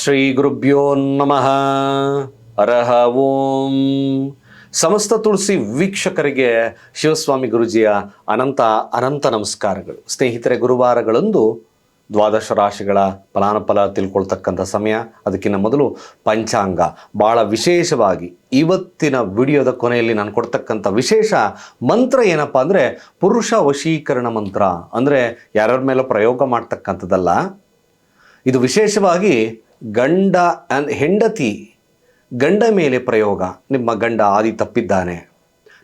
ಶ್ರೀ ಗುರುಭ್ಯೋ ನಮಃ. ಅರಹ ಓಂ. ಸಮಸ್ತ ತುಳಸಿ ವೀಕ್ಷಕರಿಗೆ ಶಿವಸ್ವಾಮಿ ಗುರುಜಿಯ ಅನಂತ ಅನಂತ ನಮಸ್ಕಾರಗಳು. ಸ್ನೇಹಿತರೆ, ಗುರುವಾರಗಳಂದು ದ್ವಾದಶ ರಾಶಿಗಳ ಫಲಾನುಫಲ ತಿಳ್ಕೊಳ್ತಕ್ಕಂಥ ಸಮಯ. ಅದಕ್ಕಿಂತ ಮೊದಲು ಪಂಚಾಂಗ. ಭಾಳ ವಿಶೇಷವಾಗಿ ಇವತ್ತಿನ ವಿಡಿಯೋದ ಕೊನೆಯಲ್ಲಿ ನಾನು ಕೊಡ್ತಕ್ಕಂಥ ವಿಶೇಷ ಮಂತ್ರ ಏನಪ್ಪ ಅಂದರೆ ಪುರುಷ ವಶೀಕರಣ ಮಂತ್ರ. ಅಂದರೆ ಯಾರ್ಯಾರ ಮೇಲೆ ಪ್ರಯೋಗ ಮಾಡ್ತಕ್ಕಂಥದ್ದಲ್ಲ. ಇದು ವಿಶೇಷವಾಗಿ ಗಂಡ ಹೆಂಡತಿ ಗಂಡ ಮೇಲೆ ಪ್ರಯೋಗ. ನಿಮ್ಮ ಗಂಡ ಆದಿ ತಪ್ಪಿದ್ದಾನೆ.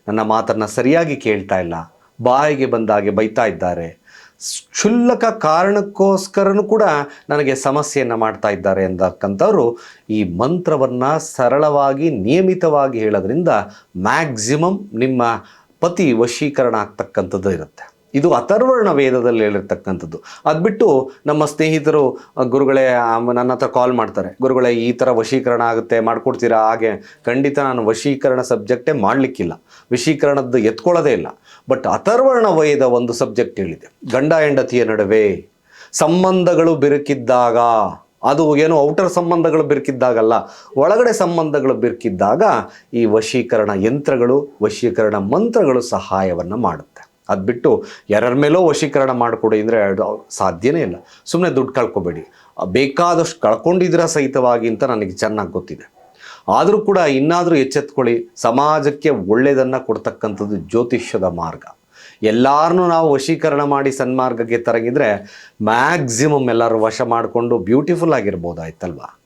ನನ್ನ ಮಾತನ್ನು ಸರಿಯಾಗಿ ಕೇಳ್ತಾ ಇಲ್ಲ. ಬಾಯಿಗೆ ಬಂದಾಗೆ ಬೈತಾ ಇದ್ದಾರೆ. ಕ್ಷುಲ್ಲಕ ಕಾರಣಕ್ಕೋಸ್ಕರನು ಕೂಡ ನನಗೆ ಸಮಸ್ಯೆಯನ್ನು ಮಾಡ್ತಾ ಇದ್ದಾರೆ ಎಂದಕ್ಕಂಥವ್ರು ಈ ಮಂತ್ರವನ್ನು ಸರಳವಾಗಿ, ನಿಯಮಿತವಾಗಿ ಹೇಳೋದ್ರಿಂದ ಮ್ಯಾಕ್ಸಿಮಮ್ ನಿಮ್ಮ ಪತಿ ವಶೀಕರಣ ಆಗ್ತಕ್ಕಂಥದ್ದು ಇರುತ್ತೆ. ಇದು ಅಥರ್ವರ್ಣ ವೇದದಲ್ಲಿ ಹೇಳಿರ್ತಕ್ಕಂಥದ್ದು. ಅದು ಬಿಟ್ಟು ನಮ್ಮ ಸ್ನೇಹಿತರು ಗುರುಗಳೇ ನನ್ನ ಹತ್ರ ಕಾಲ್ ಮಾಡ್ತಾರೆ. ಗುರುಗಳೇ, ಈ ಥರ ವಶೀಕರಣ ಆಗುತ್ತೆ, ಮಾಡಿಕೊಡ್ತೀರಾ? ಹಾಗೆ. ಖಂಡಿತ ನಾನು ವಶೀಕರಣ ಸಬ್ಜೆಕ್ಟೇ ಮಾಡಲಿಕ್ಕಿಲ್ಲ. ವಶೀಕರಣದ್ದು ಎತ್ಕೊಳ್ಳೋದೇ ಇಲ್ಲ. ಬಟ್ ಅಥರ್ವರ್ಣ ವೇದ ಒಂದು ಸಬ್ಜೆಕ್ಟ್ ಹೇಳಿದೆ. ಗಂಡ ಹೆಂಡತಿಯ ನಡುವೆ ಸಂಬಂಧಗಳು ಬಿರುಕಿದ್ದಾಗ, ಅದು ಏನು ಔಟರ್ ಸಂಬಂಧಗಳು ಬಿರುಕಿದ್ದಾಗಲ್ಲ, ಒಳಗಡೆ ಸಂಬಂಧಗಳು ಬಿರುಕಿದ್ದಾಗ ಈ ವಶೀಕರಣ ಯಂತ್ರಗಳು, ವಶೀಕರಣ ಮಂತ್ರಗಳು ಸಹಾಯವನ್ನು ಮಾಡುತ್ತೆ. ಅದು ಬಿಟ್ಟು ಯಾರ್ಯಾರ ಮೇಲೋ ವಶೀಕರಣ ಮಾಡಿಕೊಡಿ ಅಂದರೆ ಅದು ಸಾಧ್ಯನೇ ಇಲ್ಲ. ಸುಮ್ಮನೆ ದುಡ್ಡು ಕಳ್ಕೊಬೇಡಿ. ಬೇಕಾದಷ್ಟು ಕಳ್ಕೊಂಡಿದ್ರ ಸಹಿತವಾಗಿ ಅಂತ ನನಗೆ ಚೆನ್ನಾಗಿ ಗೊತ್ತಿದೆ. ಆದರೂ ಕೂಡ ಇನ್ನಾದರೂ ಎಚ್ಚೆತ್ಕೊಳ್ಳಿ. ಸಮಾಜಕ್ಕೆ ಒಳ್ಳೆಯದನ್ನು ಕೊಡ್ತಕ್ಕಂಥದ್ದು ಜ್ಯೋತಿಷ್ಯದ ಮಾರ್ಗ. ಎಲ್ಲರನ್ನೂ ನಾವು ವಶೀಕರಣ ಮಾಡಿ ಸನ್ಮಾರ್ಗಕ್ಕೆ ತರಗಿದ್ರೆ ಮ್ಯಾಕ್ಸಿಮಮ್ ಎಲ್ಲರೂ ವಶ ಮಾಡಿಕೊಂಡು ಬ್ಯೂಟಿಫುಲ್ ಆಗಿರ್ಬೋದಾಯ್ತಲ್ವಾ?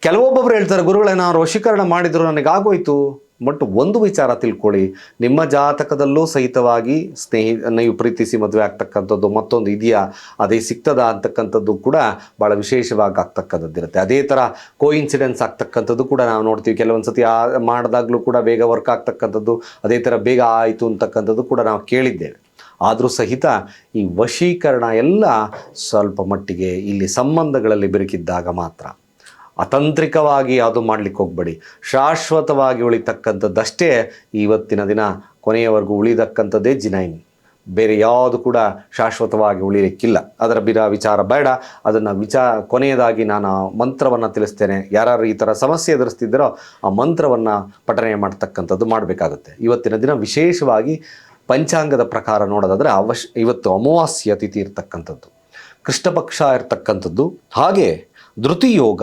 ಕೆಲವೊಬ್ಬೊಬ್ರು ಹೇಳ್ತಾರೆ, ಗುರುಗಳೇ, ನಾನು ವಶೀಕರಣ ಮಾಡಿದ್ರು ನನಗೆ ಆಗೋಯ್ತು ಬಟ್ ಒಂದು ವಿಚಾರ ತಿಳ್ಕೊಳ್ಳಿ. ನಿಮ್ಮ ಜಾತಕದಲ್ಲೂ ಸಹಿತವಾಗಿ ಸ್ನೇಹಿ ನೀವು ಪ್ರೀತಿಸಿ ಮದುವೆ ಆಗ್ತಕ್ಕಂಥದ್ದು ಮತ್ತೊಂದು ಇದೆಯಾ? ಅದೇ ಸಿಗ್ತದ ಅಂತಕ್ಕಂಥದ್ದು ಕೂಡ ಭಾಳ ವಿಶೇಷವಾಗಿ ಆಗ್ತಕ್ಕಂಥದ್ದಿರುತ್ತೆ. ಅದೇ ಥರ ಕೋ ಇನ್ಸಿಡೆನ್ಸ್ ಆಗ್ತಕ್ಕಂಥದ್ದು ಕೂಡ ನಾವು ನೋಡ್ತೀವಿ. ಕೆಲವೊಂದು ಸತಿ ಆ ಮಾಡಿದಾಗಲೂ ಕೂಡ ಬೇಗ ವರ್ಕ್ ಆಗ್ತಕ್ಕಂಥದ್ದು, ಅದೇ ಥರ ಬೇಗ ಆಯಿತು ಅಂತಕ್ಕಂಥದ್ದು ಕೂಡ ನಾವು ಕೇಳಿದ್ದೇವೆ. ಆದರೂ ಸಹಿತ ಈ ವಶೀಕರಣ ಎಲ್ಲ ಸ್ವಲ್ಪ ಮಟ್ಟಿಗೆ ಇಲ್ಲಿ ಸಂಬಂಧಗಳಲ್ಲಿ ಬೆರಕಿದ್ದಾಗ ಮಾತ್ರ. ಅತಾಂತ್ರಿಕವಾಗಿ ಯಾವುದು ಮಾಡಲಿಕ್ಕೆ ಹೋಗಬೇಡಿ. ಶಾಶ್ವತವಾಗಿ ಉಳಿತಕ್ಕಂಥದ್ದಷ್ಟೇ ಇವತ್ತಿನ ದಿನ ಕೊನೆಯವರೆಗೂ ಉಳಿದಕ್ಕಂಥದ್ದೇ ಜಿನೈನ್. ಬೇರೆ ಯಾವುದು ಕೂಡ ಶಾಶ್ವತವಾಗಿ ಉಳಿಲಿಕ್ಕಿಲ್ಲ. ಅದರ ಬಿರ ವಿಚಾರ ಬೇಡ. ಅದನ್ನು ವಿಚಾರ ಕೊನೆಯದಾಗಿ ನಾನು ಮಂತ್ರವನ್ನು ತಿಳಿಸ್ತೇನೆ. ಯಾರು ಈ ಥರ ಸಮಸ್ಯೆ ಎದುರಿಸ್ತಿದ್ದರೋ ಆ ಮಂತ್ರವನ್ನು ಪಠನೆ ಮಾಡ್ತಕ್ಕಂಥದ್ದು ಮಾಡಬೇಕಾಗುತ್ತೆ. ಇವತ್ತಿನ ದಿನ ವಿಶೇಷವಾಗಿ ಪಂಚಾಂಗದ ಪ್ರಕಾರ ನೋಡೋದಾದರೆ ಅವಶ್ಯ ಇವತ್ತು ಅಮಾವಾಸ್ಯ ತಿಥಿ ಇರ್ತಕ್ಕಂಥದ್ದು. ಕೃಷ್ಣಪಕ್ಷ ಇರ್ತಕ್ಕಂಥದ್ದು. ಹಾಗೆ ಧೃತಿಯೋಗ.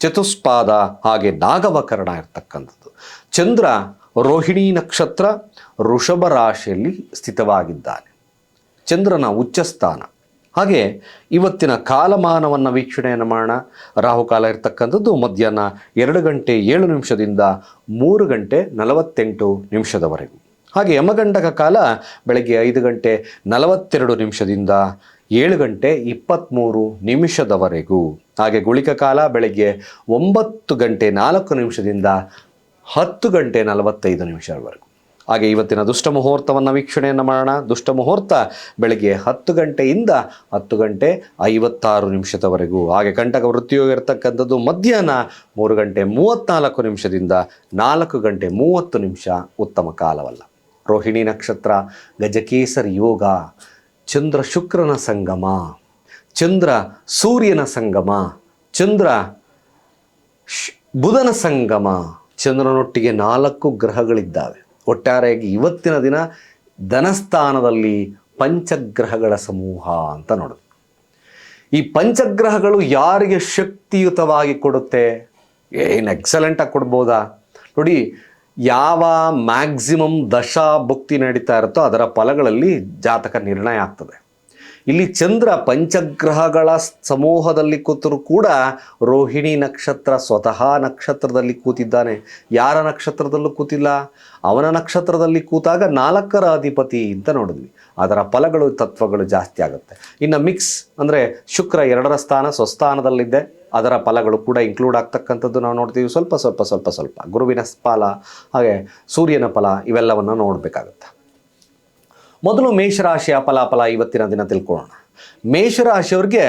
ಚತುಷ್ಪಾದ ಹಾಗೆ ನಾಗವಕರಣ ಇರ್ತಕ್ಕಂಥದ್ದು. ಚಂದ್ರ ರೋಹಿಣಿ ನಕ್ಷತ್ರ ಋಷಭ ರಾಶಿಯಲ್ಲಿ ಸ್ಥಿತವಾಗಿದ್ದಾನೆ. ಚಂದ್ರನ ಉಚ್ಚಸ್ಥಾನ. ಹಾಗೆ ಇವತ್ತಿನ ಕಾಲಮಾನವನ್ನು ವೀಕ್ಷಣೆಯನ್ನು ಮಾಡೋಣ. ರಾಹುಕಾಲ ಇರ್ತಕ್ಕಂಥದ್ದು ಮಧ್ಯಾಹ್ನ ಎರಡು ಗಂಟೆ ಏಳು ನಿಮಿಷದಿಂದ ಮೂರು ಗಂಟೆ ನಲವತ್ತೆಂಟು ನಿಮಿಷದವರೆಗೂ. ಹಾಗೆ ಯಮಗಂಡಕ ಕಾಲ ಬೆಳಗ್ಗೆ ಐದು ಗಂಟೆ ನಲವತ್ತೆರಡು ನಿಮಿಷದಿಂದ ಏಳು ಗಂಟೆ ಇಪ್ಪತ್ತ್ಮೂರು ನಿಮಿಷದವರೆಗೂ. ಹಾಗೆ ಗುಳಿಕ ಕಾಲ ಬೆಳಗ್ಗೆ ಒಂಬತ್ತು ಗಂಟೆ ನಾಲ್ಕು ನಿಮಿಷದಿಂದ ಹತ್ತು ಗಂಟೆ ನಲವತ್ತೈದು ನಿಮಿಷದವರೆಗೂ ಹಾಗೆ ಇವತ್ತಿನ ದುಷ್ಟ ಮುಹೂರ್ತವನ್ನು ವೀಕ್ಷಣೆಯನ್ನು ಮಾಡೋಣ. ದುಷ್ಟ ಮುಹೂರ್ತ ಬೆಳಗ್ಗೆ ಹತ್ತು ಗಂಟೆಯಿಂದ ಹತ್ತು ಗಂಟೆ ಐವತ್ತಾರು ನಿಮಿಷದವರೆಗೂ. ಹಾಗೆ ಕಂಟಕ ವೃತ್ತಿಯೋಗ ಇರತಕ್ಕಂಥದ್ದು ಮಧ್ಯಾಹ್ನ ಮೂರು ಗಂಟೆ ಮೂವತ್ತ್ನಾಲ್ಕು ನಿಮಿಷದಿಂದ ನಾಲ್ಕು ಗಂಟೆ ಮೂವತ್ತು ನಿಮಿಷ ಉತ್ತಮ ಕಾಲವಲ್ಲ. ರೋಹಿಣಿ ನಕ್ಷತ್ರ, ಗಜಕೇಸರಿ ಯೋಗ, ಚಂದ್ರ ಶುಕ್ರನ ಸಂಗಮ, ಚಂದ್ರ ಸೂರ್ಯನ ಸಂಗಮ, ಚಂದ್ರ ಬುಧನ ಸಂಗಮ, ಚಂದ್ರನೊಟ್ಟಿಗೆ ನಾಲ್ಕು ಗ್ರಹಗಳಿದ್ದಾವೆ. ಒಟ್ಟಾರೆಯಾಗಿ ಇವತ್ತಿನ ದಿನ ಧನಸ್ಥಾನದಲ್ಲಿ ಪಂಚಗ್ರಹಗಳ ಸಮೂಹ ಅಂತ ನೋಡೋದು. ಈ ಪಂಚಗ್ರಹಗಳು ಯಾರಿಗೆ ಶಕ್ತಿಯುತವಾಗಿ ಕೊಡುತ್ತೆ? ಏನು ಎಕ್ಸಲೆಂಟಾಗಿ ಕೊಡ್ಬೋದಾ? ನೋಡಿ ಯಾವ ಮ್ಯಾಕ್ಸಿಮಮ್ ದಶಾ ಭಕ್ತಿ ನಡೀತಾ ಇರುತ್ತೋ ಅದರ ಫಲಗಳಲ್ಲಿ ಜಾತಕ ನಿರ್ಣಯ ಆಗ್ತದೆ. ಇಲ್ಲಿ ಚಂದ್ರ ಪಂಚಗ್ರಹಗಳ ಸಮೂಹದಲ್ಲಿ ಕೂತರೂ ಕೂಡ ರೋಹಿಣಿ ನಕ್ಷತ್ರ ಸ್ವತಃ ನಕ್ಷತ್ರದಲ್ಲಿ ಕೂತಿದ್ದಾನೆ. ಯಾರ ನಕ್ಷತ್ರದಲ್ಲೂ ಕೂತಿಲ್ಲ? ಅವನ ನಕ್ಷತ್ರದಲ್ಲಿ ಕೂತಾಗ ನಾಲ್ಕರ ಅಧಿಪತಿ ಅಂತ ನೋಡಿದ್ವಿ. ಅದರ ಫಲಗಳು, ತತ್ವಗಳು ಜಾಸ್ತಿ ಆಗುತ್ತೆ. ಇನ್ನು ಮಿಕ್ಸ್ ಅಂದರೆ ಶುಕ್ರ ಎರಡರ ಸ್ಥಾನ ಸ್ವಸ್ಥಾನದಲ್ಲಿದ್ದೆ ಅದರ ಫಲಗಳು ಕೂಡ ಇನ್ಕ್ಲೂಡ್ ಆಗ್ತಕ್ಕಂಥದ್ದು ನಾವು ನೋಡ್ತೀವಿ. ಸ್ವಲ್ಪ ಸ್ವಲ್ಪ ಸ್ವಲ್ಪ ಸ್ವಲ್ಪ ಗುರುವಿನ ಫಲ, ಹಾಗೆ ಸೂರ್ಯನ ಫಲ ಇವೆಲ್ಲವನ್ನು ನೋಡಬೇಕಾಗುತ್ತೆ. ಮೊದಲು ಮೇಷರಾಶಿಯ ಫಲಾಫಲ ಇವತ್ತಿನ ದಿನ ತಿಳ್ಕೊಳ್ಳೋಣ. ಮೇಷರಾಶಿಯವ್ರಿಗೆ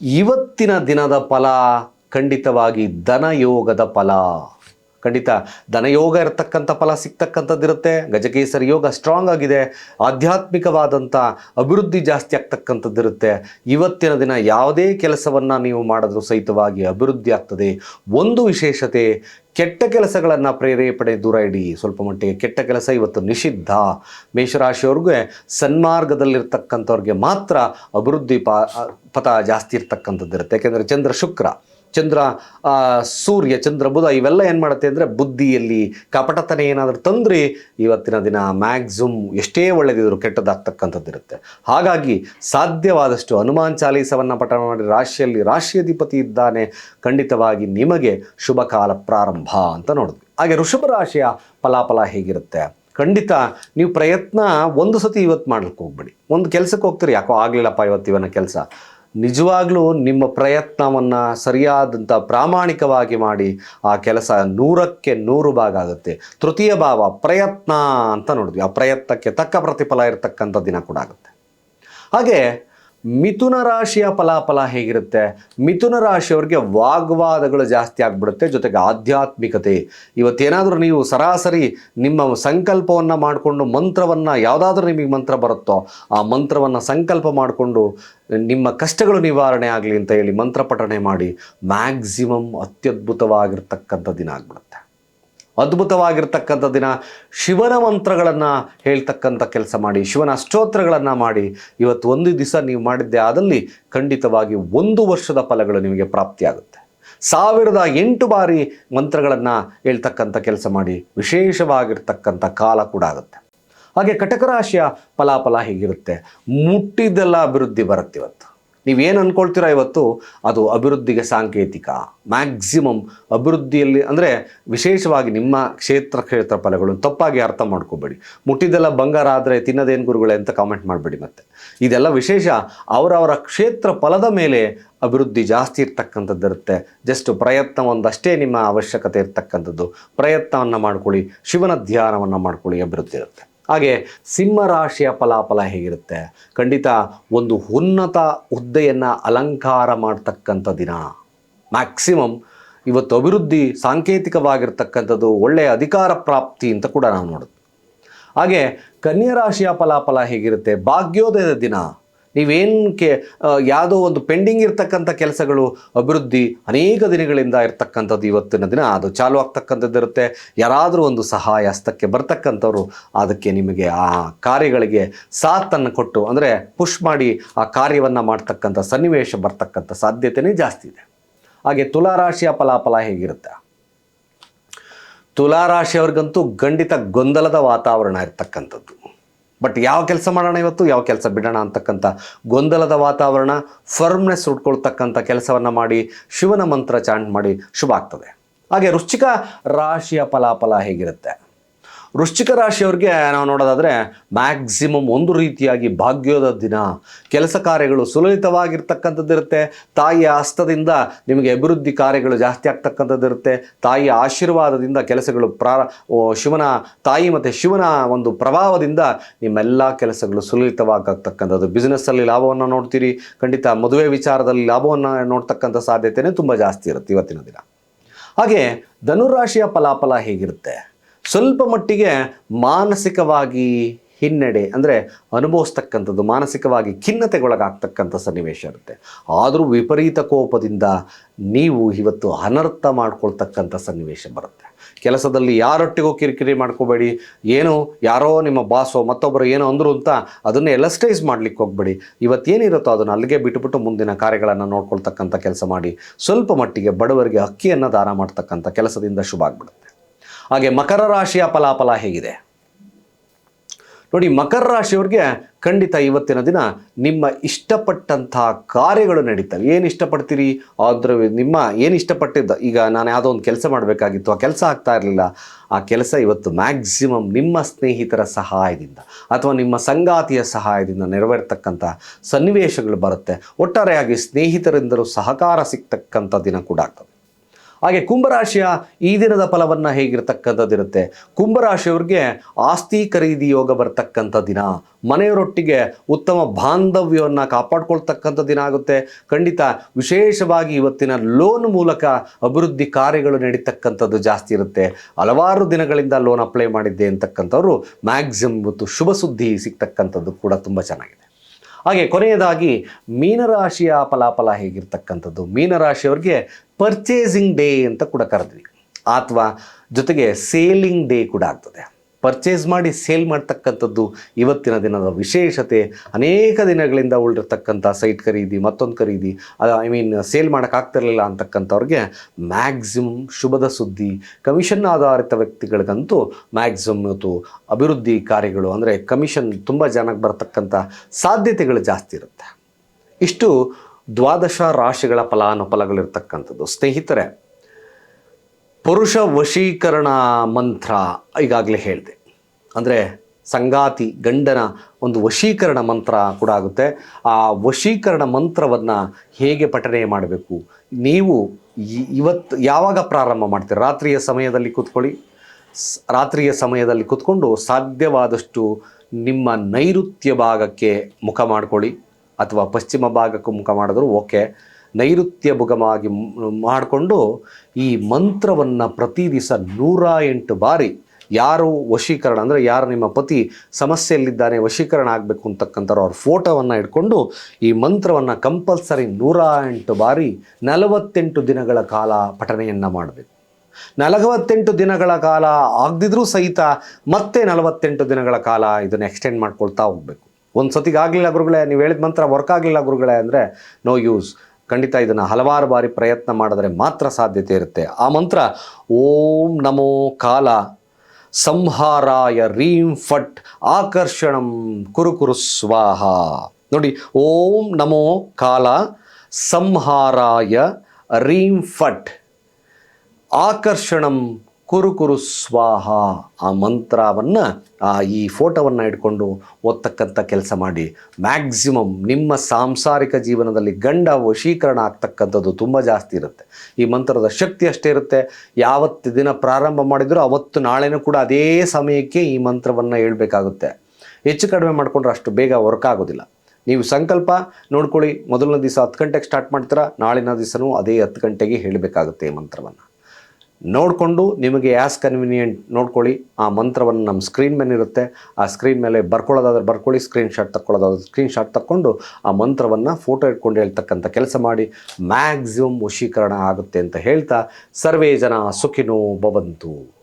ಇವತ್ತಿನ ದಿನದ ಫಲ ಖಂಡಿತವಾಗಿ ಧನಯೋಗದ ಫಲ. ಖಂಡಿತ ಧನಯೋಗ ಇರತಕ್ಕಂಥ ಫಲ ಸಿಗ್ತಕ್ಕಂಥದ್ದಿರುತ್ತೆ. ಗಜಕೇಸರಿ ಯೋಗ ಸ್ಟ್ರಾಂಗ್ ಆಗಿದೆ. ಆಧ್ಯಾತ್ಮಿಕವಾದಂಥ ಅಭಿವೃದ್ಧಿ ಜಾಸ್ತಿ ಆಗ್ತಕ್ಕಂಥದ್ದಿರುತ್ತೆ. ಇವತ್ತಿನ ದಿನ ಯಾವುದೇ ಕೆಲಸವನ್ನು ನೀವು ಮಾಡಿದ್ರೂ ಸಹಿತವಾಗಿ ಅಭಿವೃದ್ಧಿ ಆಗ್ತದೆ. ಒಂದು ವಿಶೇಷತೆ, ಕೆಟ್ಟ ಕೆಲಸಗಳನ್ನು ಪ್ರೇರೇಪಣೆ ದೂರ ಇಡಿ. ಸ್ವಲ್ಪ ಮಟ್ಟಿಗೆ ಕೆಟ್ಟ ಕೆಲಸ ಇವತ್ತು ನಿಷಿದ್ಧ. ಮೇಷರಾಶಿಯವ್ರಿಗೆ ಸನ್ಮಾರ್ಗದಲ್ಲಿರ್ತಕ್ಕಂಥವ್ರಿಗೆ ಮಾತ್ರ ಅಭಿವೃದ್ಧಿ ಪಾ ಪಥ ಜಾಸ್ತಿ ಇರ್ತಕ್ಕಂಥದ್ದಿರುತ್ತೆ. ಯಾಕೆಂದರೆ ಚಂದ್ರ ಶುಕ್ರ. ಚಂದ್ರ ಸೂರ್ಯ, ಚಂದ್ರ, ಬುಧ ಇವೆಲ್ಲ ಏನು ಮಾಡುತ್ತೆ ಅಂದರೆ ಬುದ್ಧಿಯಲ್ಲಿ ಕಪಟತನ ಏನಾದರೂ ತಂದ್ರೆ ಇವತ್ತಿನ ದಿನ ಮ್ಯಾಕ್ಸಿಮಮ್ ಎಷ್ಟೇ ಒಳ್ಳೆದಿದ್ರು ಕೆಟ್ಟದಾಗ್ತಕ್ಕಂಥದ್ದಿರುತ್ತೆ ಹಾಗಾಗಿ ಸಾಧ್ಯವಾದಷ್ಟು ಹನುಮಾನ್ ಚಾಲೀಸವನ್ನು ಪಠಣ ಮಾಡಿ ರಾಶಿಯಲ್ಲಿ ರಾಶಿಯಧಿಪತಿ ಇದ್ದಾನೆ, ಖಂಡಿತವಾಗಿ ನಿಮಗೆ ಶುಭ ಕಾಲ ಪ್ರಾರಂಭ ಅಂತ ನೋಡಿದ್ವಿ ಹಾಗೆ ಋಷಭ ರಾಶಿಯ ಫಲಾಫಲ ಹೇಗಿರುತ್ತೆ? ಖಂಡಿತ ನೀವು ಪ್ರಯತ್ನ ಒಂದು ಸತಿ ಇವತ್ತು ಮಾಡ್ಲಿಕ್ಕೆ ಹೋಗ್ಬೇಡಿ. ಒಂದು ಕೆಲಸಕ್ಕೆ ಹೋಗ್ತೀರಿ, ಯಾಕೋ ಆಗಲಿಲ್ಲಪ್ಪ ಇವತ್ತು ಇವನ ಕೆಲಸ. ನಿಜವಾಗ್ಲೂ ನಿಮ್ಮ ಪ್ರಯತ್ನವನ್ನು ಸರಿಯಾದಂಥ ಪ್ರಾಮಾಣಿಕವಾಗಿ ಮಾಡಿ ಆ ಕೆಲಸ ನೂರಕ್ಕೆ ನೂರು ಭಾಗ ಆಗುತ್ತೆ. ತೃತೀಯ ಭಾವ ಪ್ರಯತ್ನ ಅಂತ ನೋಡಿದ್ವಿ. ಆ ಪ್ರಯತ್ನಕ್ಕೆ ತಕ್ಕ ಪ್ರತಿಫಲ ಇರತಕ್ಕಂಥ ದಿನ ಕೂಡ ಆಗುತ್ತೆ. ಹಾಗೆ ಮಿಥುನ ರಾಶಿಯ ಫಲಾಫಲ ಹೇಗಿರುತ್ತೆ? ಮಿಥುನ ರಾಶಿಯವ್ರಿಗೆ ವಾಗ್ವಾದಗಳು ಜಾಸ್ತಿ ಆಗಿಬಿಡುತ್ತೆ, ಜೊತೆಗೆ ಆಧ್ಯಾತ್ಮಿಕತೆ. ಇವತ್ತೇನಾದರೂ ನೀವು ಸರಾಸರಿ ನಿಮ್ಮ ಸಂಕಲ್ಪವನ್ನು ಮಾಡಿಕೊಂಡು ಮಂತ್ರವನ್ನು, ಯಾವುದಾದ್ರೂ ನಿಮಗೆ ಮಂತ್ರ ಬರುತ್ತೋ, ಆ ಮಂತ್ರವನ್ನು ಸಂಕಲ್ಪ ಮಾಡಿಕೊಂಡು ನಿಮ್ಮ ಕಷ್ಟಗಳು ನಿವಾರಣೆ ಆಗಲಿ ಅಂತ ಹೇಳಿ ಮಂತ್ರ ಪಠಣೆ ಮಾಡಿ, ಮ್ಯಾಕ್ಸಿಮಮ್ ಅತ್ಯದ್ಭುತವಾಗಿರ್ತಕ್ಕಂಥ ದಿನ ಆಗಿಬಿಡುತ್ತೆ. ಅದ್ಭುತವಾಗಿರ್ತಕ್ಕಂಥ ದಿನ. ಶಿವನ ಮಂತ್ರಗಳನ್ನು ಹೇಳ್ತಕ್ಕಂಥ ಕೆಲಸ ಮಾಡಿ, ಶಿವನ ಅಷ್ಟೋತ್ರಗಳನ್ನು ಮಾಡಿ. ಇವತ್ತು ಒಂದು ದಿವಸ ನೀವು ಮಾಡಿದ್ದೆ ಆದಲ್ಲಿ ಖಂಡಿತವಾಗಿ ಒಂದು ವರ್ಷದ ಫಲಗಳು ನಿಮಗೆ ಪ್ರಾಪ್ತಿಯಾಗುತ್ತೆ. ಸಾವಿರದ ಎಂಟು ಬಾರಿ ಮಂತ್ರಗಳನ್ನು ಹೇಳ್ತಕ್ಕಂಥ ಕೆಲಸ ಮಾಡಿ, ವಿಶೇಷವಾಗಿರ್ತಕ್ಕಂಥ ಕಾಲ ಕೂಡ ಆಗುತ್ತೆ. ಹಾಗೆ ಕಟಕ ರಾಶಿಯ ಫಲಾಫಲ ಹೇಗಿರುತ್ತೆ? ಮುಟ್ಟಿದ್ದೆಲ್ಲ ಅಭಿವೃದ್ಧಿ ಬರುತ್ತೆ ಇವತ್ತು. ನೀವೇನು ಅಂದ್ಕೊಳ್ತೀರಾ ಇವತ್ತು? ಅದು ಅಭಿವೃದ್ಧಿಗೆ ಸಾಂಕೇತಿಕ. ಮ್ಯಾಕ್ಸಿಮಮ್ ಅಭಿವೃದ್ಧಿಯಲ್ಲಿ ಅಂದರೆ ವಿಶೇಷವಾಗಿ ನಿಮ್ಮ ಕ್ಷೇತ್ರ ಕ್ಷೇತ್ರ ಫಲಗಳು ತಪ್ಪಾಗಿ ಅರ್ಥ ಮಾಡ್ಕೋಬೇಡಿ. ಮುಟ್ಟಿದ್ದೆಲ್ಲ ಬಂಗಾರ ಆದರೆ ತಿನ್ನದೇನು ಗುರುಗಳೇ ಅಂತ ಕಾಮೆಂಟ್ ಮಾಡಬೇಡಿ ಮತ್ತೆ. ಇದೆಲ್ಲ ವಿಶೇಷ. ಅವರವರ ಕ್ಷೇತ್ರ ಫಲದ ಮೇಲೆ ಅಭಿವೃದ್ಧಿ ಜಾಸ್ತಿ ಇರ್ತಕ್ಕಂಥದ್ದು ಇರುತ್ತೆ. ಜಸ್ಟ್ ಪ್ರಯತ್ನ ಒಂದಷ್ಟೇ ನಿಮ್ಮ ಅವಶ್ಯಕತೆ ಇರ್ತಕ್ಕಂಥದ್ದು. ಪ್ರಯತ್ನವನ್ನು ಮಾಡ್ಕೊಳ್ಳಿ. ಶಿವನ ಧ್ಯಾನವನ್ನು ಮಾಡ್ಕೊಳ್ಳಿ. ಅಭಿವೃದ್ಧಿ ಇರುತ್ತೆ. ಹಾಗೆ ಸಿಂಹ ರಾಶಿಯ ಫಲಾಫಲ ಹೇಗಿರುತ್ತೆ? ಖಂಡಿತ ಒಂದು ಉನ್ನತ ಹುದ್ದೆಯನ್ನು ಅಲಂಕಾರ ಮಾಡ್ತಕ್ಕಂಥ ದಿನ. ಮ್ಯಾಕ್ಸಿಮಮ್ ಇವತ್ತು ಅಭಿವೃದ್ಧಿ ಸಾಂಕೇತಿಕವಾಗಿರ್ತಕ್ಕಂಥದ್ದು ಒಳ್ಳೆಯ ಅಧಿಕಾರ ಪ್ರಾಪ್ತಿ ಅಂತ ಕೂಡ ನಾವು ನೋಡೋದು ಹಾಗೆ ಕನ್ಯಾ ರಾಶಿಯ ಫಲಾಫಲ ಹೇಗಿರುತ್ತೆ? ಭಾಗ್ಯೋದಯದ ದಿನ. ನೀವೇನಕ್ಕೆ ಯಾವುದೋ ಒಂದು ಪೆಂಡಿಂಗ್ ಇರ್ತಕ್ಕಂಥ ಕೆಲಸಗಳು, ಅಭಿವೃದ್ಧಿ ಅನೇಕ ದಿನಗಳಿಂದ ಇರ್ತಕ್ಕಂಥದ್ದು ಇವತ್ತಿನ ದಿನ. ಅದು ಚಾಲು ಆಗ್ತಕ್ಕಂಥದ್ದು ಇರುತ್ತೆ. ಯಾರಾದರೂ ಒಂದು ಸಹಾಯ ಹಸ್ತಕ್ಕೆ ಬರ್ತಕ್ಕಂಥವ್ರು ಅದಕ್ಕೆ ನಿಮಗೆ ಆ ಕಾರ್ಯಗಳಿಗೆ ಸಾಥನ್ನು ಕೊಟ್ಟು, ಅಂದರೆ ಪುಷ್ ಮಾಡಿ ಆ ಕಾರ್ಯವನ್ನು ಮಾಡ್ತಕ್ಕಂಥ ಸನ್ನಿವೇಶ ಬರ್ತಕ್ಕಂಥ ಸಾಧ್ಯತೆಯೇ ಜಾಸ್ತಿ ಇದೆ. ಹಾಗೆ ತುಲಾರಾಶಿಯ ಫಲಾಫಲ ಹೇಗಿರುತ್ತೆ? ತುಲಾರಾಶಿಯವ್ರಿಗಂತೂ ಖಂಡಿತ ಗೊಂದಲದ ವಾತಾವರಣ ಇರ್ತಕ್ಕಂಥದ್ದು. ಬಟ್ ಯಾವ ಕೆಲಸ ಮಾಡೋಣ ಇವತ್ತು? ಯಾವ ಕೆಲಸ ಬಿಡೋಣ ಅಂತಕ್ಕಂಥ ಗೊಂದಲದ ವಾತಾವರಣ ಫರ್ಮ್ನೆಸ್ ಉಟ್ಕೊಳ್ತಕ್ಕಂಥ ಕೆಲಸವನ್ನು ಮಾಡಿ, ಶಿವನ ಮಂತ್ರ ಚಾಂಟ್ ಮಾಡಿ ಶುಭ ಆಗ್ತದೆ. ಹಾಗೆ ರುಚಿಕ ರಾಶಿಯ ಫಲಾಫಲ ಹೇಗಿರುತ್ತೆ? ವೃಶ್ಚಿಕ ರಾಶಿಯವ್ರಿಗೆ ನಾವು ನೋಡೋದಾದರೆ ಮ್ಯಾಕ್ಸಿಮಮ್ ಒಂದು ರೀತಿಯಾಗಿ ಭಾಗ್ಯೋದ ದಿನ. ಕೆಲಸ ಕಾರ್ಯಗಳು ಸುಲಲಿತವಾಗಿರ್ತಕ್ಕಂಥದ್ದಿರುತ್ತೆ ತಾಯಿಯ ಹಸ್ತದಿಂದ ನಿಮಗೆ ಅಭಿವೃದ್ಧಿ ಕಾರ್ಯಗಳು ಜಾಸ್ತಿ ಆಗ್ತಕ್ಕಂಥದ್ದಿರುತ್ತೆ ತಾಯಿಯ ಆಶೀರ್ವಾದದಿಂದ ಕೆಲಸಗಳು ಪ್ರಾರ ಶಿವನ, ತಾಯಿ ಮತ್ತು ಶಿವನ ಒಂದು ಪ್ರಭಾವದಿಂದ ನಿಮ್ಮೆಲ್ಲ ಕೆಲಸಗಳು ಸುಲಲಿತವಾಗತಕ್ಕಂಥದ್ದು. ಬಿಸ್ನೆಸ್ಸಲ್ಲಿ ಲಾಭವನ್ನು ನೋಡ್ತೀರಿ. ಖಂಡಿತ ಮದುವೆ ವಿಚಾರದಲ್ಲಿ ಲಾಭವನ್ನು ನೋಡ್ತಕ್ಕಂಥ ಸಾಧ್ಯತೆಯೇ ತುಂಬ ಜಾಸ್ತಿ ಇರುತ್ತೆ ಇವತ್ತಿನ ದಿನ. ಹಾಗೆ ಧನುರಾಶಿಯ ಫಲಾಫಲ ಹೇಗಿರುತ್ತೆ? ಸ್ವಲ್ಪ ಮಟ್ಟಿಗೆ ಮಾನಸಿಕವಾಗಿ ಹಿನ್ನಡೆ, ಅಂದರೆ ಅನುಭವಿಸ್ತಕ್ಕಂಥದ್ದು, ಮಾನಸಿಕವಾಗಿ ಖಿನ್ನತೆಗೊಳಗಾಗ್ತಕ್ಕಂಥ ಸನ್ನಿವೇಶ ಇರುತ್ತೆ. ಆದರೂ ವಿಪರೀತ ಕೋಪದಿಂದ ನೀವು ಇವತ್ತು ಅನರ್ಥ ಮಾಡ್ಕೊಳ್ತಕ್ಕಂಥ ಸನ್ನಿವೇಶ ಬರುತ್ತೆ. ಕೆಲಸದಲ್ಲಿ ಯಾರೊಟ್ಟಿಗೂ ಕಿರಿಕಿರಿ ಮಾಡ್ಕೋಬೇಡಿ, ಏನು ಯಾರೋ ನಿಮ್ಮ ಬಾಸೋ, ಮತ್ತೊಬ್ಬರು ಏನೋ ಅಂದರು ಅಂತ ಅದನ್ನು ಎಲಸ್ಟೈಸ್ ಮಾಡ್ಲಿಕ್ಕೆ ಹೋಗಬೇಡಿ. ಇವತ್ತೇನಿರುತ್ತೋ ಅದನ್ನು ಅಲ್ಲಿಗೆ ಬಿಟ್ಟುಬಿಟ್ಟು ಮುಂದಿನ ಕಾರ್ಯಗಳನ್ನು ನೋಡ್ಕೊಳ್ತಕ್ಕಂಥ ಕೆಲಸ ಮಾಡಿ, ಸ್ವಲ್ಪ ಮಟ್ಟಿಗೆ ಬಡವರಿಗೆ ಅಕ್ಕಿಯನ್ನು ದಾನ ಮಾಡ್ತಕ್ಕಂಥ ಕೆಲಸದಿಂದ ಶುಭ ಆಗ್ಬಿಡುತ್ತೆ. ಹಾಗೆ ಮಕರ ರಾಶಿಯ ಫಲಾಫಲ ಹೇಗಿದೆ? ನೋಡಿ, ಮಕರ ರಾಶಿಯವ್ರಿಗೆ ಖಂಡಿತ ಇವತ್ತಿನ ದಿನ ನಿಮ್ಮ ಇಷ್ಟಪಟ್ಟಂತಹ ಕಾರ್ಯಗಳು ನಡೀತವೆ. ಏನು ಇಷ್ಟಪಡ್ತೀರಿ? ಆದ್ರ ನಿಮ್ಮ ಏನು ಇಷ್ಟಪಟ್ಟಿದ್ದ? ಈಗ ನಾನು ಯಾವುದೋ ಒಂದು ಕೆಲಸ ಮಾಡಬೇಕಾಗಿತ್ತು, ಆ ಕೆಲಸ ಆಗ್ತಾ ಇರಲಿಲ್ಲ. ಆ ಕೆಲಸ ಇವತ್ತು ಮ್ಯಾಕ್ಸಿಮಮ್ ನಿಮ್ಮ ಸ್ನೇಹಿತರ ಸಹಾಯದಿಂದ ಅಥವಾ ನಿಮ್ಮ ಸಂಗಾತಿಯ ಸಹಾಯದಿಂದ ನೆರವೇರ್ತಕ್ಕಂಥ ಸನ್ನಿವೇಶಗಳು ಬರುತ್ತೆ. ಒಟ್ಟಾರೆಯಾಗಿ ಸ್ನೇಹಿತರಿಂದಲೂ ಸಹಕಾರ ಸಿಗ್ತಕ್ಕಂಥ ದಿನ ಕೂಡ ಆಗ್ತದೆ. ಹಾಗೆ ಕುಂಭರಾಶಿಯ ಈ ದಿನದ ಫಲವನ್ನು ಹೇಗಿರ್ತಕ್ಕಂಥದ್ದಿರುತ್ತೆ? ಕುಂಭರಾಶಿಯವ್ರಿಗೆ ಆಸ್ತಿ ಖರೀದಿ ಯೋಗ ಬರ್ತಕ್ಕಂಥ ದಿನ. ಮನೆಯವರೊಟ್ಟಿಗೆ ಉತ್ತಮ ಬಾಂಧವ್ಯವನ್ನು ಕಾಪಾಡ್ಕೊಳ್ತಕ್ಕಂಥ ದಿನ ಆಗುತ್ತೆ. ಖಂಡಿತ ವಿಶೇಷವಾಗಿ ಇವತ್ತಿನ ಲೋನ್ ಮೂಲಕ ಅಭಿವೃದ್ಧಿ ಕಾರ್ಯಗಳು ನಡೀತಕ್ಕಂಥದ್ದು ಜಾಸ್ತಿ ಇರುತ್ತೆ. ಹಲವಾರು ದಿನಗಳಿಂದ ಲೋನ್ ಅಪ್ಲೈ ಮಾಡಿದ್ದೆ ಅಂತಕ್ಕಂಥವ್ರು ಮ್ಯಾಕ್ಸಿಮಮ್ ಇವತ್ತು ಶುಭ ಸುದ್ದಿ ಸಿಗ್ತಕ್ಕಂಥದ್ದು ಕೂಡ ತುಂಬ ಚೆನ್ನಾಗಿದೆ. ಹಾಗೆ ಕೊನೆಯದಾಗಿ ಮೀನರಾಶಿಯ ಫಲಾಫಲ ಹೇಗಿರ್ತಕ್ಕಂಥದ್ದು? ಮೀನರಾಶಿಯವ್ರಿಗೆ ಪರ್ಚೇಸಿಂಗ್ ಡೇ ಅಂತ ಕೂಡ ಕರೆದ್ವಿ. ಅಥವಾ ಜೊತೆಗೆ ಸೇಲಿಂಗ್ ಡೇ ಕೂಡ ಆಗ್ತದೆ. ಪರ್ಚೇಸ್ ಮಾಡಿ ಸೇಲ್ ಮಾಡ್ತಕ್ಕಂಥದ್ದು ಇವತ್ತಿನ ದಿನದ ವಿಶೇಷತೆ. ಅನೇಕ ದಿನಗಳಿಂದ ಉಳಿದಿರ್ತಕ್ಕಂಥ ಸೈಟ್ ಖರೀದಿ, ಮತ್ತೊಂದು ಖರೀದಿ ಐ ಮೀನ್ ಸೇಲ್ ಮಾಡೋಕ್ಕಾಗ್ತಿರಲಿಲ್ಲ ಅಂತಕ್ಕಂಥವ್ರಿಗೆ ಮ್ಯಾಕ್ಸಿಮಮ್ ಶುಭದ ಸುದ್ದಿ ಕಮಿಷನ್ ಆಧಾರಿತ ವ್ಯಕ್ತಿಗಳಿಗಂತೂ ಮ್ಯಾಕ್ಸಿಮಮ್ ಇವತ್ತು ಅಭಿವೃದ್ಧಿ ಕಾರ್ಯಗಳು ಅಂದರೆ ಕಮಿಷನ್ ತುಂಬ ಜನಕ್ಕೆ ಬರತಕ್ಕಂಥ ಸಾಧ್ಯತೆಗಳು ಜಾಸ್ತಿ ಇರುತ್ತೆ. ಇಷ್ಟು ದ್ವಾದಶ ರಾಶಿಗಳ ಫಲಾನುಫಲಗಳಿರ್ತಕ್ಕಂಥದ್ದು. ಸ್ನೇಹಿತರೆ ಪುರುಷ ವಶೀಕರಣ ಮಂತ್ರ ಈಗಾಗಲೇ ಹೇಳಿದೆ. ಅಂದರೆ ಸಂಗಾತಿ ಗಂಡನ ಒಂದು ವಶೀಕರಣ ಮಂತ್ರ ಕೂಡ ಆಗುತ್ತೆ. ಆ ವಶೀಕರಣ ಮಂತ್ರವನ್ನು ಹೇಗೆ ಪಠನೆ ಮಾಡಬೇಕು? ನೀವು ಇವತ್ತು ಯಾವಾಗ ಪ್ರಾರಂಭ ಮಾಡ್ತೀರಿ? ರಾತ್ರಿಯ ಸಮಯದಲ್ಲಿ ಕೂತ್ಕೊಳ್ಳಿ. ರಾತ್ರಿಯ ಸಮಯದಲ್ಲಿ ಕೂತ್ಕೊಂಡು ಸಾಧ್ಯವಾದಷ್ಟು ನಿಮ್ಮ ನೈಋತ್ಯ ಭಾಗಕ್ಕೆ ಮುಖ ಮಾಡಿಕೊಳ್ಳಿ. ಅಥವಾ ಪಶ್ಚಿಮ ಭಾಗಕ್ಕೂ ಮುಖ ಮಾಡಿದ್ರು ಓಕೆ. ನೈಋತ್ಯ ಭುಗಮಾಗಿ ಮಾಡಿಕೊಂಡು ಈ ಮಂತ್ರವನ್ನು ಪ್ರತಿ ದಿವಸ ನೂರ ಎಂಟು ಬಾರಿ ಯಾರು ವಶೀಕರಣ ಅಂದರೆ ಯಾರು ನಿಮ್ಮ ಪತಿ ಸಮಸ್ಯೆಯಲ್ಲಿದ್ದಾನೆ ವಶೀಕರಣ ಆಗಬೇಕು ಅಂತಕ್ಕಂಥವ್ರು ಅವ್ರ ಫೋಟೋವನ್ನು ಇಟ್ಕೊಂಡು ಈ ಮಂತ್ರವನ್ನು ಕಂಪಲ್ಸರಿ ನೂರ ಎಂಟು ಬಾರಿ ನಲವತ್ತೆಂಟು ದಿನಗಳ ಕಾಲ ಪಠನೆಯನ್ನು ಮಾಡಬೇಕು. ನಲವತ್ತೆಂಟು ದಿನಗಳ ಕಾಲ ಆಗದಿದ್ರೂ ಸಹಿತ ಮತ್ತೆ ನಲವತ್ತೆಂಟು ದಿನಗಳ ಕಾಲ ಇದನ್ನು ಎಕ್ಸ್ಟೆಂಡ್ ಮಾಡ್ಕೊಳ್ತಾ ಹೋಗಬೇಕು. ಒಂದು ಸತಿಗೆ ಆಗಲಿಲ್ಲ ಗುರುಗಳೇ, ನೀವು ಹೇಳಿದ ಮಂತ್ರ ವರ್ಕ್ ಆಗಲಿಲ್ಲ ಗುರುಗಳೇ ಅಂದರೆ ನೋ ಯೂಸ್ ಖಂಡಿತ ಇದನ್ನು ಹಲವಾರು ಬಾರಿ ಪ್ರಯತ್ನ ಮಾಡಿದ್ರೆ ಮಾತ್ರ ಸಾಧ್ಯತೆ ಇರುತ್ತೆ. ಆ ಮಂತ್ರ, ಓಂ ನಮೋ ಕಾಲ ಸಂಹಾರಾಯ ರೀಂ ಫಟ್ ಆಕರ್ಷಣಂ ಕುರುಕುರು ಕುರು ಸ್ವಾಹ. ನೋಡಿ, ಓಂ ನಮೋ ಕಾಲ ಸಂಹಾರಾಯ ರೀಂ ಫಟ್ ಆಕರ್ಷಣಂ ಕುರು ಕುರು ಸ್ವಾಹ ಆ ಮಂತ್ರವನ್ನು, ಆ ಈ ಫೋಟೋವನ್ನು ಇಟ್ಕೊಂಡು ಓದ್ತಕ್ಕಂಥ ಕೆಲಸ ಮಾಡಿ. ಮ್ಯಾಕ್ಸಿಮಮ್ ನಿಮ್ಮ ಸಾಂಸಾರಿಕ ಜೀವನದಲ್ಲಿ ಗಂಡ ವಶೀಕರಣ ಆಗ್ತಕ್ಕಂಥದ್ದು ತುಂಬ ಜಾಸ್ತಿ ಇರುತ್ತೆ. ಈ ಮಂತ್ರದ ಶಕ್ತಿ ಅಷ್ಟೇ ಇರುತ್ತೆ. ಯಾವತ್ತು ದಿನ ಪ್ರಾರಂಭ ಮಾಡಿದರೂ ಅವತ್ತು ನಾಳೆನೂ ಕೂಡ ಅದೇ ಸಮಯಕ್ಕೆ ಈ ಮಂತ್ರವನ್ನು ಹೇಳ್ಬೇಕಾಗುತ್ತೆ. ಹೆಚ್ಚು ಕಡಿಮೆ ಮಾಡಿಕೊಂಡ್ರೆ ಅಷ್ಟು ಬೇಗ ವರ್ಕ್ ಆಗೋದಿಲ್ಲ. ನೀವು ಸಂಕಲ್ಪ ನೋಡ್ಕೊಳ್ಳಿ, ಮೊದಲನೇ ದಿವಸ ಹತ್ತು ಗಂಟೆಗೆ ಸ್ಟಾರ್ಟ್ ಮಾಡ್ತೀರಾ, ನಾಳಿನ ದಿವಸನೂ ಅದೇ ಹತ್ತು ಗಂಟೆಗೆ ಹೇಳಬೇಕಾಗುತ್ತೆ ಈ ಮಂತ್ರವನ್ನು. ನೋಡಿಕೊಂಡು ನಿಮಗೆ ಆ್ಯಸ್ ಕನ್ವಿನಿಯೆಂಟ್ ನೋಡ್ಕೊಳ್ಳಿ. ಆ ಮಂತ್ರವನ್ನು ನಮ್ಮ ಸ್ಕ್ರೀನ್ ಮೇಲೆ ಇರುತ್ತೆ. ಆ ಸ್ಕ್ರೀನ್ ಮೇಲೆ ಬರ್ಕೊಳ್ಳೋದಾದ್ರೆ ಬರ್ಕೊಳ್ಳಿ ಸ್ಕ್ರೀನ್ ಶಾಟ್ ತಕ್ಕೊಳ್ಳೋದಾದ್ರೆ ಸ್ಕ್ರೀನ್ ಶಾಟ್ ತಕ್ಕೊಂಡು ಆ ಮಂತ್ರವನ್ನು ಫೋಟೋ ಇಟ್ಕೊಂಡು ಹೇಳ್ತಕ್ಕಂಥ ಕೆಲಸ ಮಾಡಿ ಮ್ಯಾಕ್ಸಿಮಮ್ ವಶೀಕರಣ ಆಗುತ್ತೆ ಅಂತ ಹೇಳ್ತಾ, ಸರ್ವೇ ಜನ ಸುಖಿನೋ ಭವಂತು.